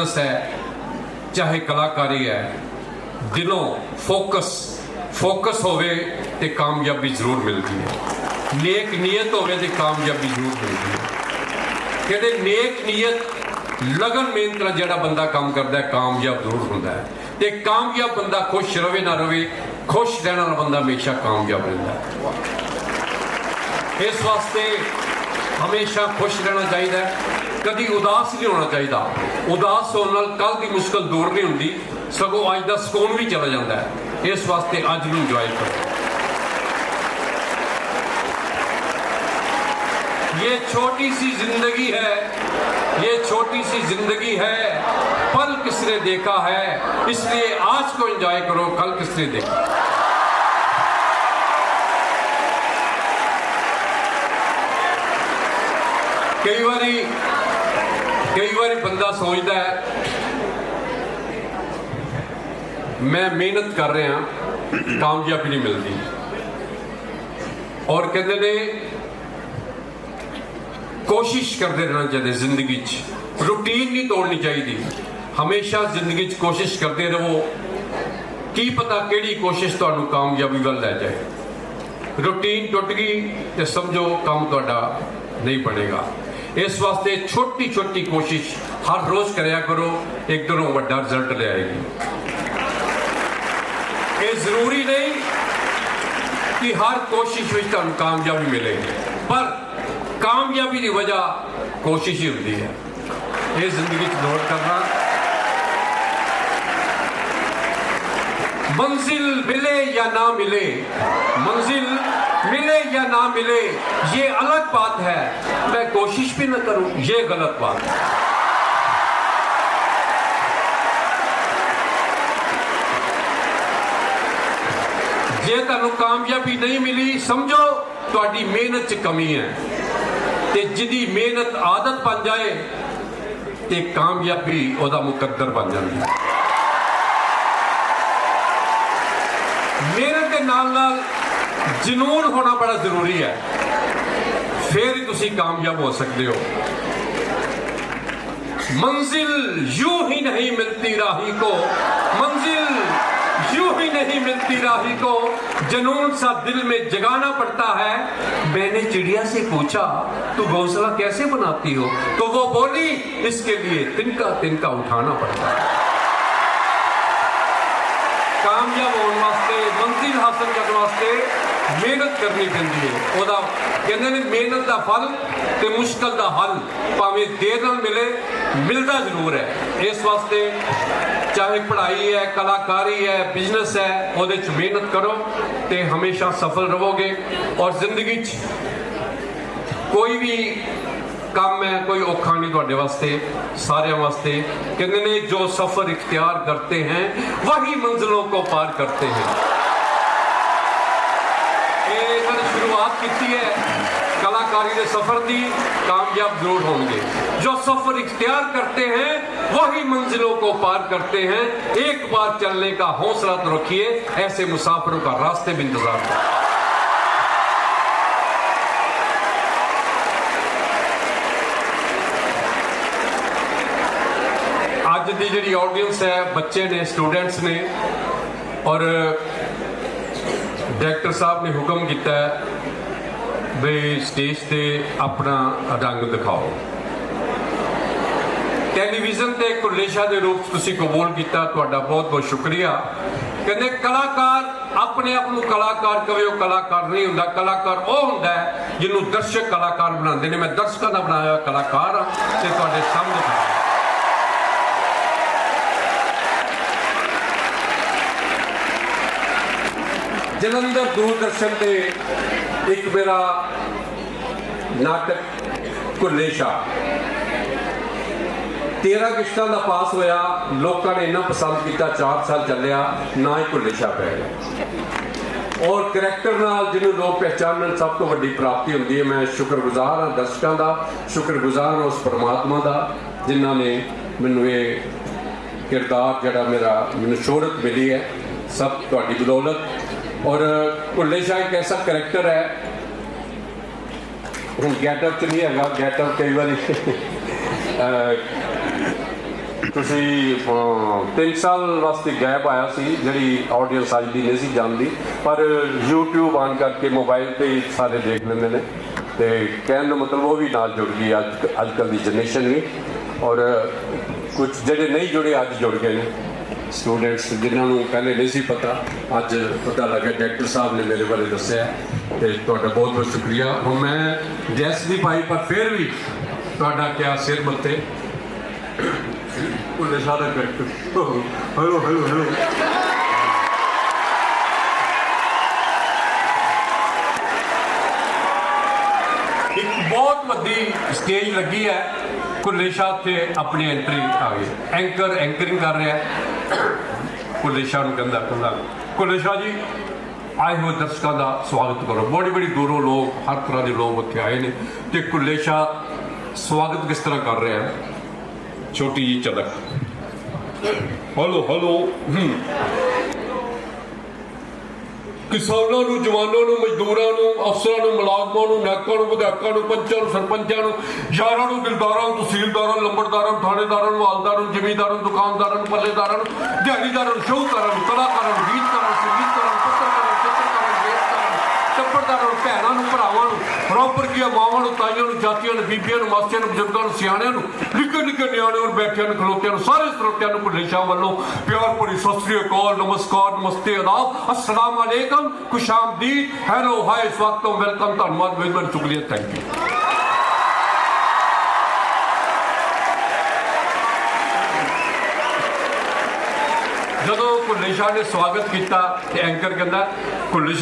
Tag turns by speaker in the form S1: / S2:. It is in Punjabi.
S1: ਬਿਜ਼ਨਸ ਹੈ, ਚਾਹੇ ਕਲਾਕਾਰੀ ਹੈ, ਦਿਲੋਂ ਫੋਕਸ ਫੋਕਸ ਹੋਵੇ ਤੇ ਕਾਮਯਾਬੀ ਜ਼ਰੂਰ ਮਿਲਦੀ ਹੈ। ਨੇਕ ਨੀਅਤ ਹੋਵੇ ਤੇ ਕਾਮਯਾਬੀ ਜ਼ਰੂਰ ਮਿਲਦੀ ਹੈ। ਕਹਿੰਦੇ ਨੇਕ ਨੀਅਤ, ਲਗਨ ਮਿਹਨਤ ਨਾਲ ਜਿਹੜਾ ਬੰਦਾ ਕੰਮ ਕਰਦਾ ਹੈ, ਕਾਮਯਾਬ ਜ਼ਰੂਰ ਹੁੰਦਾ ਹੈ। ਤੇ ਕਾਮਯਾਬ ਬੰਦਾ ਖੁਸ਼ ਰਵੇ ਨਾ ਰਵੇ, ਖੁਸ਼ ਰਹਿਣ ਵਾਲਾ ਬੰਦਾ ਹਮੇਸ਼ਾ ਕਾਮਯਾਬ ਰਹਿੰਦਾ ਹੈ। ਇਸ ਵਾਸਤੇ ਹਮੇਸ਼ਾ ਖੁਸ਼ ਰਹਿਣਾ ਚਾਹੀਦਾ ਹੈ। ਕਦੀ ਉਦਾਸ ਨਹੀਂ ਹੋਣਾ ਚਾਹੀਦਾ ਉਦਾਸ ਹੋਣ ਨਾਲ ਕੱਲ ਦੀ ਮੁਸ਼ਕਲ ਦੂਰ ਨਹੀਂ ਹੁੰਦੀ ਸਗੋਂ ਅੱਜ ਦਾ ਸਕੂਨ ਵੀ ਚਲਾ ਜਾਂਦਾ ਹੈ ਇਸ ਵਾਸਤੇ ਅੱਜ ਨੂੰ ਇੰਜੋਏ ਕਰੋ ये छोटी सी जिंदगी है ये छोटी सी जिंदगी है पल किसने देखा है इसलिए आज को एंजॉय करो कल किसने देखा ਕਈ ਵਾਰੀ ਕਈ ਵਾਰੀ ਬੰਦਾ ਸੋਚਦਾ ਹੈ, ਮੈਂ ਮਿਹਨਤ ਕਰ ਰਿਹਾ, ਕਾਮਯਾਬੀ ਨਹੀਂ ਮਿਲਦੀ। ਔਰ ਕਹਿੰਦੇ ਨੇ, ਕੋਸ਼ਿਸ਼ ਕਰਦੇ ਰਹਿਣਾ ਚਾਹੀਦਾ ਜ਼ਿੰਦਗੀ 'ਚ। ਰੂਟੀਨ ਨਹੀਂ ਤੋੜਨੀ ਚਾਹੀਦੀ। ਹਮੇਸ਼ਾ ਜ਼ਿੰਦਗੀ 'ਚ ਕੋਸ਼ਿਸ਼ ਕਰਦੇ ਰਹੋ। ਕੀ ਪਤਾ ਕਿਹੜੀ ਕੋਸ਼ਿਸ਼ ਤੁਹਾਨੂੰ ਕਾਮਯਾਬੀ ਵੱਲ ਲੈ ਜਾਏ। ਰੂਟੀਨ ਟੁੱਟ ਗਈ ਤੇ ਸਮਝੋ ਕੰਮ ਤੁਹਾਡਾ ਨਹੀਂ ਬਣੇਗਾ। ਇਸ ਵਾਸਤੇ ਛੋਟੀ ਛੋਟੀ ਕੋਸ਼ਿਸ਼ ਹਰ ਰੋਜ਼ ਕਰਿਆ ਕਰੋ, ਇੱਕ ਦਿਨ ਉਹ ਵੱਡਾ ਰਿਜ਼ਲਟ ਲਿਆਏਗੀ ਇਹ ਜ਼ਰੂਰੀ ਨਹੀਂ ਕਿ ਹਰ ਕੋਸ਼ਿਸ਼ ਵਿੱਚ ਤੁਹਾਨੂੰ ਕਾਮਯਾਬੀ ਮਿਲੇਗੀ, ਪਰ ਕਾਮਯਾਬੀ ਦੀ ਵਜ੍ਹਾ ਕੋਸ਼ਿਸ਼ ਹੀ ਹੁੰਦੀ ਹੈ। ਇਹ ਜ਼ਿੰਦਗੀ 'ਚ ਨੋਟ ਕਰਨਾ मंजिल मिले या ना मिले मंजिल मिले या ना मिले ये अलग बात है मैं कोशिश भी न करूं ये गलत बात है ਜੇ ਤੁਹਾਨੂੰ ਕਾਮਯਾਬੀ ਨਹੀਂ ਮਿਲੀ ਸਮਝੋ ਤੁਹਾਡੀ ਮਿਹਨਤ 'ਚ ਕਮੀ ਹੈ ਤੇ ਜਿਹਦੀ ਮਿਹਨਤ ਆਦਤ ਬਣ ਜਾਏ ਤੇ ਕਾਮਯਾਬੀ ਉਹਦਾ ਮੁਕੱਦਰ ਬਣ ਜਾਂਦੀ ਹੈ ਨਾਲ ਨਾਲ ਜਨੂਨ ਹੋਣਾ ਬੜਾ ਜ਼ਰੂਰੀ ਹੈ ਫਿਰ ਹੀ ਤੁਸੀਂ ਕਾਮਯਾਬ ਹੋ ਸਕਦੇ ਹੋ मंजिल यूं ही नहीं मिलती राही को मंजिल यूं ही नहीं मिलती राही को जनून सा दिल में जगाना पड़ता है मैंने चिड़िया से पूछा तू घोंसला कैसे बनाती हो तो वो बोली इसके लिए तिनका तिनका उठाना पड़ता है ਕਾਮਯਾਬ ਹੋਣ ਵਾਸਤੇ ਮੰਜ਼ਿਲ ਹਾਸਲ ਕਰਨ ਵਾਸਤੇ ਮਿਹਨਤ ਕਰਨੀ ਪੈਂਦੀ ਹੈ। ਉਹਦਾ ਕਹਿੰਦੇ ਨੇ ਮਿਹਨਤ ਦਾ ਫਲ ਤੇ ਮੁਸ਼ਕਲ ਦਾ ਹੱਲ ਭਾਵੇਂ ਦੇਰ ਨਾਲ ਮਿਲੇ, ਮਿਲਦਾ ਜ਼ਰੂਰ ਹੈ। ਇਸ ਵਾਸਤੇ ਚਾਹੇ ਪੜ੍ਹਾਈ ਹੈ, ਕਲਾਕਾਰੀ ਹੈ, ਬਿਜ਼ਨਸ ਹੈ, ਉਹਦੇ 'ਚ ਮਿਹਨਤ ਕਰੋ ਤੇ ਹਮੇਸ਼ਾ ਸਫਲ ਰਹੋਗੇ ਔਰ ਜ਼ਿੰਦਗੀ 'ਚ ਕੋਈ ਵੀ ਕੰਮ ਹੈ ਕੋਈ ਔਖਾ ਨਹੀਂ ਤੁਹਾਡੇ ਵਾਸਤੇ ਸਾਰਿਆਂ ਵਾਸਤੇ ਕਹਿੰਦੇ ਨੇ ਜੋ ਸਫਰ ਇਖਤਿਆਰ ਕਰਤੇ ਹੈ ਵਹੀ ਮੰਜ਼ਿਲੋਂ ਕੋ ਪਾਰ ਕਰਤੇ ਹੈ ਇਹ ਇਹਨਾਂ ਨੇ ਸ਼ੁਰੂਆਤ ਕੀਤੀ ਹੈ ਕਲਾਕਾਰੀ ਦੇ ਸਫਰ ਦੀ ਕਾਮਯਾਬ ਜ਼ਰੂਰ ਹੋਣਗੇ जो सफर इख्तियार करते हैं वही मंजिलों को पार करते हैं एक बार चलने का हौसला तो रखिए ऐसे मुसाफिरों का रास्ते भी इंतजार करें ਅੱਜ ਜਿਹੜੀ ਆਡੀਅנס ਹੈ, ਬੱਚੇ ਨੇ ਸਟੂਡੈਂਟਸ ਨੇ ਔਰ ਡਾਇਰੈਕਟਰ ਸਾਹਿਬ ਨੇ ਹੁਕਮ ਕੀਤਾ ਵੀ ਸਟੇਜ ਤੇ ਆਪਣਾ ਰੰਗ ਦਿਖਾਓ। ਟੈਲੀਵਿਜ਼ਨ ਤੇ ਕੁਲੇਸ਼ਾ ਦੇ ਰੂਪ ਤੁਸੀਂ ਕਬੂਲ ਕੀਤਾ, ਤੁਹਾਡਾ ਬਹੁਤ ਬਹੁਤ ਸ਼ੁਕਰੀਆ। ਕਹਿੰਦੇ ਕਲਾਕਾਰ ਆਪਣੇ ਆਪ ਨੂੰ ਕਲਾਕਾਰ ਕਵੇ, ਉਹ ਕਲਾਕਾਰ ਨਹੀਂ ਹੁੰਦਾ। ਕਲਾਕਾਰ ਉਹ ਹੁੰਦਾ ਜਿਹਨੂੰ ਦਰਸ਼ਕ ਕਲਾਕਾਰ ਬਣਾਉਂਦੇ ਨੇ। ਮੈਂ ਦਰਸ਼ਕਾਂ ਦਾ ਬਣਾਇਆ ਕਲਾਕਾਰ ਹਾਂ ਤੇ ਤੁਹਾਡੇ ਸਾਹਮਣੇ ਜਲੰਧਰ ਦੂਰਦਰਸ਼ਨ ਤੇ ਇੱਕ ਮੇਰਾ ਨਾਟਕ ਕੁੱਲੇ ਸ਼ਾਹ 13 ਕਿਸ਼ਤਾਂ ਦਾ ਪਾਸ ਹੋਇਆ, ਲੋਕਾਂ ਨੇ ਇੰਨਾ ਪਸੰਦ ਕੀਤਾ 4 ਸਾਲ ਚੱਲਿਆ, ਨਾ ਹੀ ਕੁੱਲੇ ਸ਼ਾਹ ਪੈ ਗਿਆ। ਔਰ ਕਰੈਕਟਰ ਨਾਲ ਜਿਹਨੂੰ ਲੋਕ ਪਹਿਚਾਨਣ ਸਭ ਤੋਂ ਵੱਡੀ ਪ੍ਰਾਪਤੀ ਹੁੰਦੀ ਹੈ, ਮੈਂ ਸ਼ੁਕਰਗੁਜ਼ਾਰ ਹਾਂ ਦਰਸ਼ਕਾਂ ਦਾ, ਸ਼ੁਕਰਗੁਜ਼ਾਰ ਹਾਂ ਉਸ ਪਰਮਾਤਮਾ ਦਾ, ਜਿਨ੍ਹਾਂ ਨੇ ਮੈਨੂੰ ਇਹ ਕਿਰਦਾਰ ਜਿਹੜਾ ਮੇਰਾ, ਮੈਨੂੰ ਸ਼ੋਹਰਤ ਮਿਲੀ ਹੈ। ਸਭ ਤੁਹਾਡੀ ਬਦੌਲਤ ਔਰ ਭੁੱਲੇ ਸ਼ਾਹ ਇੱਕ ਐਸਾ ਕਰੈਕਟਰ ਹੈ, ਹੁਣ ਗੈਟਅਪ ਚ ਨਹੀਂ ਹੈਗਾ ਗੈਟਅਪ ਕਈ ਵਾਰੀ ਤੁਸੀਂ 3 ਸਾਲ ਵਾਸਤੇ ਗੈਪ ਆਇਆ ਸੀ, ਜਿਹੜੀ ਆਡੀਅנס ਅੱਜ ਦੀ ਨਹੀਂ ਸੀ ਜਾਣਦੀ, ਪਰ YouTube ਆਨ ਕਰਕੇ ਮੋਬਾਈਲ ਤੇ ਸਾਰੇ ਦੇਖ ਲੈਂਦੇ ਨੇ, ਤੇ ਕਹਿਣ ਦਾ ਮਤਲਬ ਉਹ ਵੀ ਨਾਲ ਜੁੜ ਗਈ ਅੱਜ ਅੱਜ ਕੱਲ ਦੀ ਜਨਰੇਸ਼ਨ ਵੀ, ਔਰ ਕੁਝ ਜਿਹੜੇ ਨਹੀਂ ਜੁੜੇ ਅੱਜ ਜੁੜ ਗਏ ਨੇ। ਸਟੂਡੈਂਟਸ ਜਿਨ੍ਹਾਂ ਨੂੰ ਪਹਿਲੇ ਨਹੀਂ ਸੀ ਪਤਾ, ਅੱਜ ਪਤਾ ਲੱਗਾ ਡਾਇਰੈਕਟਰ ਸਾਹਿਬ ਨੇ ਮੇਰੇ ਬਾਰੇ ਦੱਸਿਆ ਤੇ ਤੁਹਾਡਾ ਬਹੁਤ ਬਹੁਤ ਸ਼ੁਕਰੀਆ। ਹੁਣ ਮੈਂ ਡਰੈਸ ਦੀ ਪਾਈ, ਪਰ ਫਿਰ ਵੀ ਤੁਹਾਡਾ ਕਿਆ ਸਿਰ ਮੱਤੇ ਉਹਨੇ ਸਾਰਾ ਕਰੈਕਟਰ ਹਲੋ ਹਲੋ ਹਲੋ। ਇੱਕ ਬਹੁਤ ਵੱਡੀ ਸਟੇਜ ਲੱਗੀ ਹੈ। ਕੁੱਲੇ ਸ਼ਾਹ ਤੇ ਆਪਣੀ ਐਂਟਰੀ ਆ ਗਈ। ਐਂਕਰ ਐਂਕਰਿੰਗ ਕਰ ਰਿਹਾ। ਹੈ ਕੁੱਲੇ ਸ਼ਾਹ ਨੂੰ ਕਹਿੰਦਾ ਕਹਿੰਦਾ ਕੁੱਲੇ ਸ਼ਾਹ ਜੀ, ਆਏ ਹੋਏ ਦਰਸ਼ਕਾਂ ਦਾ ਸਵਾਗਤ ਕਰੋ। ਬੜੀ ਬੜੀ ਦੂਰੋਂ ਲੋਕ, ਹਰ ਤਰ੍ਹਾਂ ਦੇ ਲੋਕ ਉੱਥੇ ਆਏ ਨੇ ਤੇ ਕੁੱਲੇ ਸ਼ਾਹ ਸਵਾਗਤ ਕਿਸ ਤਰ੍ਹਾਂ ਕਰ ਰਿਹਾ ਹੈ? ਛੋਟੀ ਜੀ ਝਲਕ। ਹਲੋ ਹਲੋ ਕਿਸਾਨਾਂ ਨੂੰ, ਜਵਾਨਾਂ ਨੂੰ, ਮਜ਼ਦੂਰਾਂ ਨੂੰ, ਅਫਸਰਾਂ ਨੂੰ, ਮੁਲਾਜ਼ਮਾਂ ਨੂੰ ਨਾਇਕਾਂ ਨੂੰ, ਵਿਧਾਇਕਾਂ ਨੂੰ, ਪੰਚਾਂ ਨੂੰ, ਸਰਪੰਚਾਂ ਨੂੰ, ਯਾਰਾਂ ਨੂੰ, ਦਿਲਦਾਰਾਂ ਨੂੰ, ਤਹਿਸੀਲਦਾਰਾਂ ਨੂੰ, ਲੰਬੜਦਾਰਾਂ ਨੂੰ, ਥਾਣੇਦਾਰਾਂ ਨੂੰ, ਮਾਲਦਾਰਾਂ ਨੂੰ, ਜ਼ਿਮੀਂਦਾਰਾਂ ਨੂੰ, ਦੁਕਾਨਦਾਰਾਂ ਨੂੰ, ਪੱਲੇਦਾਰਾਂ ਨੂੰ, ਦਿਹਾੜੀਦਾਰਾਂ ਨੂੰ ਸ਼ੌਹਕਾਰਾਂ ਨੂੰ, ਕਲਾਕਾਰਾਂ ਨੂੰ, ਗੀਤਕਾਰਾਂ ਨੂੰ, ਸੰਗੀਤਕਾਰਾਂ ਨੂੰ, ਪੱਤਰਕਾਰਾਂ ਨੂੰ, ਚਿੱਤਰਕਾਰਾਂ ਨੂੰ ਗੀਤਕਾਰਾਂ ਨੂੰ ਟੱਬਰਦਾਰਾਂ ਨੂੰ, ਭੈਣਾਂ ਨੂੰ, ਭਰਾਵਾਂ ਨੂੰ ਬਰਾਬਰ ਕੀ ਮਾਵਾਂ ਨੂੰ, ਤਾਈਆਂ ਨੂੰ, ਜਾਤੀਆਂ ਨੂੰ, ਬੀਬੀਆਂ ਨੂੰ, ਮਾਸੀਆਂ ਨੂੰ, ਬਜ਼ੁਰਗਾਂ ਨੂੰ, ਸਿਆਣਿਆਂ ਨੂੰ, ਨਿੱਕੇ ਨਿੱਕੇ ਨਿਆਣਿਆਂ ਨੂੰ, ਬੈਠਿਆਂ ਨੂੰ, ਖਲੋਤਿਆਂ ਨੂੰ, ਸਾਰੇ ਸਰੋਤਿਆਂ ਨੂੰ ਭੁੱਲੇ ਸ਼ਾਹ ਵੱਲੋਂ ਪਿਆਰ ਭਰੀ ਸਤਿ ਸ੍ਰੀ ਅਕਾਲ, ਨਮਸਕਾਰ, ਨਮਸਤੇ ਆਦਾਬ ਅਸਲਾਮ ਅਲੈਕਮ ਖੁਸ਼ਾਮਦੀਦ ਹੈਲੋ ਹਾਈ ਸਵਾਗਤਮ, ਵੈਲਕਮ, ਧੰਨਵਾਦ ਬਹੁਤ ਸ਼ੁਕਰੀਆ ਥੈਂਕ ਯੂ ਜਦੋਂ ਭੁੱਲੇ ਸ਼ਾਹ ਨੇ ਸਵਾਗਤ ਕੀਤਾ, ਤੇ ਐਂਕਰ ਕਹਿੰਦਾ ਭੁੱਲੇ